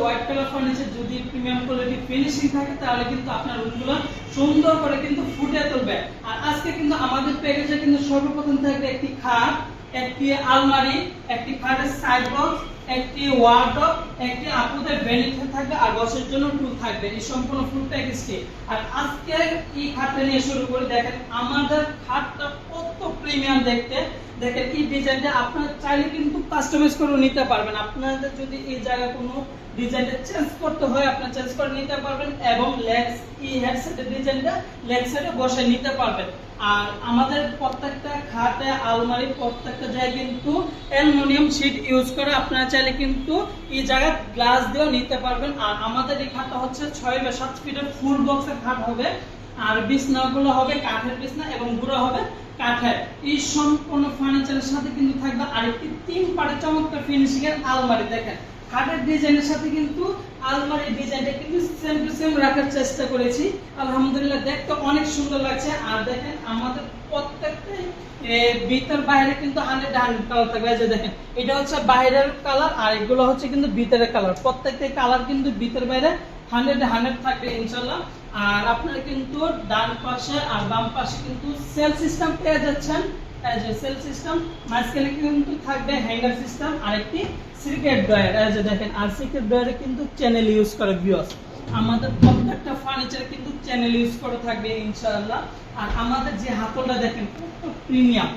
White colour furniture যদি থাকে, তাহলে কিন্তু আপনার রুমগুলো সুন্দর করে কিন্তু ফুটে তুলবে। আর আজকে কিন্তু আমাদের প্যাকেজে কিন্তু সর্বপ্রথম থাকবে একটি খাট। একটি আলমারি, একটি খাটের সাইড বক্স একটি ওয়ার্ডরোব একটি আপুদের ভ্যানিটি থাকবে আর বসের জন্য টুল থাকবে। এই সম্পূর্ণ ফুল প্যাকেজটি আর আজকে এই খাটটা নিয়ে শুরু করে। দেখেন, আমাদের খাটটা কত প্রিমিয়াম দেখতে। দেখেন, এই ডিজাইনটা আপনারা চাইলে কিন্তু কাস্টমাইজ করে নিতে পারবেন। আপনাদের যদি এই জায়গায় কোনো ডিজাইনটা চেঞ্জ করতে হয়, আপনারা চেঞ্জ করে নিতে পারবেন এবং লেগস এই হেডসেটের ডিজাইনটা লেগ সাইডে বসে নিতে পারবেন। আর আমাদের প্রত্যেকটা খাটে আলমারি প্রত্যেকটা জায়গায় কিন্তু অ্যালুমিনিয়াম শীট ইউজ করে আপনারা চাইলে কিন্তু এই জায়গায় গ্লাস দিয়েও নিতে পারবেন। আর আমাদের এই খাটটা হচ্ছে ছয় বা সাত ফিটের ফুল বক্সের খাট হবে। আর বিছনাগুলো হবে কাঠের বিছনা এবং গুঁড়ো হবে কাঠের। এই সম্পূর্ণ ফার্নিচারের সাথে কিন্তু থাকবে আরেকটি তিন পাড়ে চমৎকার ফিনিশিং এর আলমারি দেখেন। খাটের ডিজাইনের সাথে কিন্তু আলমারির ডিজাইনটা কিন্তু সেম টু সেম রাখার চেষ্টা করেছি। আলহামদুলিল্লাহ দেখতে অনেক সুন্দর লাগছে। আর দেখেন আমাদের প্রত্যেকটা ভিতর বাইরে কিন্তু হান্ড্রেড হান্ড্রেড কালার থাকবে। যে দেখেন, এটা হচ্ছে বাইরের কালার আর এগুলো হচ্ছে কিন্তু ভিতরের কালার প্রত্যেকটা কালার কিন্তু ভিতর বাইরে হান্ড্রেড হান্ড্রেড থাকবে ইনশাল্লাহ আর আপনারা কিন্তু ডান পাশে আর বাম পাশে কিন্তু সেল সিস্টেম পেয়ে যাচ্ছেন। এই যে সেল সিস্টেম মাঝখানে কিন্তু থাকবে হ্যাঙ্গার সিস্টেম আর একটি সিক্রেট ড্রয়ার এই যে দেখেন, আর সিক্রেট ড্রয়ারে কিন্তু চ্যানেল ইউজ করে ভিউয়ার্স আমাদের প্রত্যেকটা ফার্নিচার কিন্তু চ্যানেল ইউজ করে থাকবে, ইনশাআল্লাহ। আর আমাদের যে হাতলটা দেখেন প্রিমিয়াম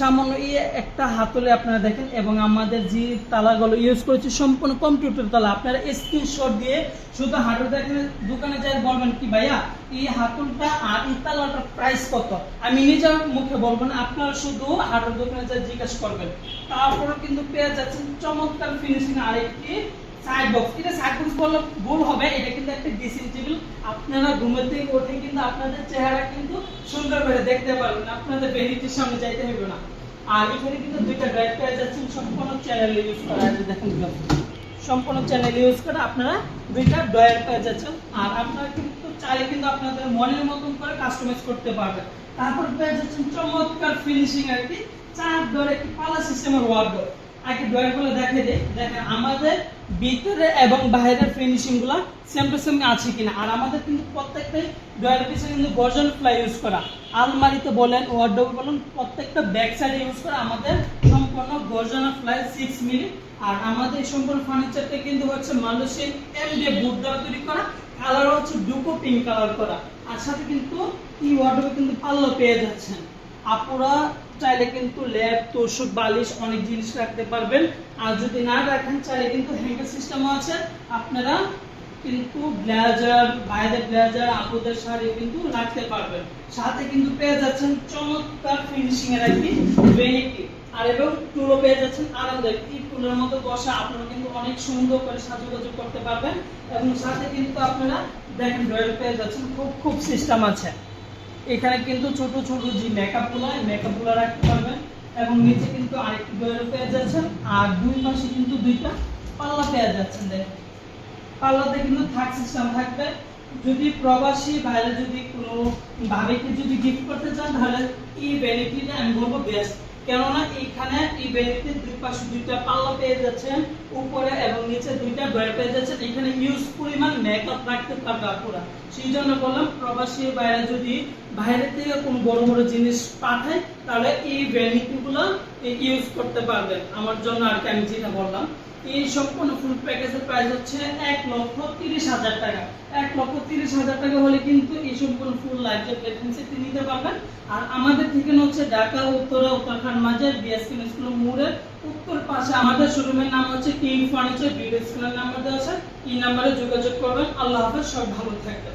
সামান্য একটা হাতলে আপনারা দেখেন এবং আমাদের যে তালাগুলো ইউজ করেছি, সম্পূর্ণ কম্পিউটার তালা। আপনারা স্ক্রিনশট দিয়ে শুধু হাঁটু দেখেন, দোকানে যাই বলবেন কি, ভাইয়া, এই হাতুলটা আর এই তালাটার প্রাইস কত? আমি নিজের মুখে বলব না, আপনারা শুধু হাঁটুর দোকানে যাই জিজ্ঞেস করবেন। তারপরে কিন্তু পেয়ে যাচ্ছেন চমৎকার ফিনিশিং আরেকটি সাইড বক্স এটা সাইড বক্স বললে ভুল হবে, এটা কিন্তু একটা আপনারা উঠে কিন্তু আপনাদের চেহারা কিন্তু সুন্দর করে দেখতে পারবেন, আপনাদের বেনিটির সামনে যাইতে হবে না। আর এখানে কিন্তু দুইটা ড্রাইভ পেয়ে যাচ্ছেন, সম্পূর্ণ চ্যানেল ইউজ করা। আছে দেখেন সম্পূর্ণ চ্যানেল ইউজ করে আপনারা দুইটা ডয়ার পেয়ে যাচ্ছেন। আর আপনারা কিন্তু চাইলে কিন্তু আপনাদের মনের মতন করে কাস্টমাইজ করতে পারবেন। তারপর পেয়ে যাচ্ছেন চমৎকার ফিনিশিং আর কি। চার ডোর একটি পালা সিস্টেমের ওয়ার্ডরোব আগে ড্রয়ারগুলো দেখে দিই দেখেন আমাদের ভিতরে এবং বাইরের ফিনিশিংগুলো সেম টু সেম আছে কিনা। আর আমাদের কিন্তু প্রত্যেকটাই ড্রয়ারের পিছনে কিন্তু গর্জন ফ্লাই ইউজ করা। আলমারিতে বলেন ওয়ার্ডরোবে বলেন, প্রত্যেকটা ব্যাক সাইডে ইউজ করা আমাদের সম্পূর্ণ গর্জন ফ্লাই সিক্স মিলি আর আমাদের সম্পূর্ণ ফার্নিচারটা কিন্তু হচ্ছে মালয়েশিয়ান এমডে বুট দ্বারা তৈরি করা। কালার হচ্ছে ডুকো পিঙ্ক কালার করা। আর সাথে কিন্তু এই ওয়ার্ডরোবে কিন্তু পাল্লো পেয়ে যাচ্ছেন। আপুরা চাইলে কিন্তু ল্যাব, তোষক, বালিশ অনেক জিনিস রাখতে পারবেন। আর যদি না রাখেন, চাইলে কিন্তু হ্যাঙ্গার সিস্টেমও আছে। আপনারা কিন্তু ব্লেজার, বাইরের ব্লেজার, আপুদের শাড়ি কিন্তু রাখতে পারবেন। সাথে কিন্তু পেয়ে যাচ্ছেন চমৎকার ফিনিশিং এর একটি ভেনিটি। আর এবং টুলও পেয়ে যাচ্ছেন আরামদায়ক। এই টুলের মতো বসা আপনারা কিন্তু অনেক সুন্দর করে সাজুগুজু করতে পারবেন। এবং সাথে কিন্তু আপনারা দেখেন ড্রয়ার পেয়ে যাচ্ছেন, খুব খুব সিস্টেম আছে। এখানে কিন্তু ছোট ছোট যে মেকআপগুলো মেকআপগুলো রাখতে পারবেন। এবং নিচে কিন্তু আরেকটি ডয়ার পেয়ে যাচ্ছেন আর দুই পাশে কিন্তু দুইটা পাল্লা পেয়ে যাচ্ছেন দেখেন। পাল্লাতে কিন্তু থাক সিস্টেম থাকবে। যদি প্রবাসী বাইরে যদি কোনো ভাবিকে যদি গিফট করতে চান, তাহলে এই বেনিফিটে আমি বলব বেস্ট কেননা এখানে এই বেনিফিট দুই পাশে দুইটা পাল্লা পেয়ে যাচ্ছেন উপরে এবং নিচে দুইটা ডয়ার পেয়ে যাচ্ছেন এখানে ইউজ পরিমাণ মেকআপ রাখতে পারবে আপুরা। সেই জন্য বললাম, প্রবাসী বাইরে যদি বাইরে থেকে কোনো বড় বড় জিনিস পাঠায়, তাহলে এই বেনিফিটগুলো ইউজ করতে পারবেন আমার জন্য আর কি আমি যেটা বললাম, এই সম্পূর্ণ ফুল প্যাকেজের প্রাইস হচ্ছে এক লক্ষ তিরিশ হাজার টাকা। এক লক্ষ তিরিশ হাজার টাকা হলে কিন্তু এই সম্পূর্ণ ফুল লাইফের ভ্যাকেন্সিটি নিতে পারবেন। আর আমাদের ঠিকানা হচ্ছে ঢাকা, উত্তরা, উত্তরাখণ্ড মাঝের বিএসকে স্কুল মোড়ের উত্তর পাশে আমাদের শোরুমের নাম হচ্ছে কিং ফার্নিচার ভিডিও স্কুলের নাম্বার দেওয়া আছে। এই নাম্বারে যোগাযোগ করবেন। আল্লাহ হাফেজ সব ভালো থাকবেন।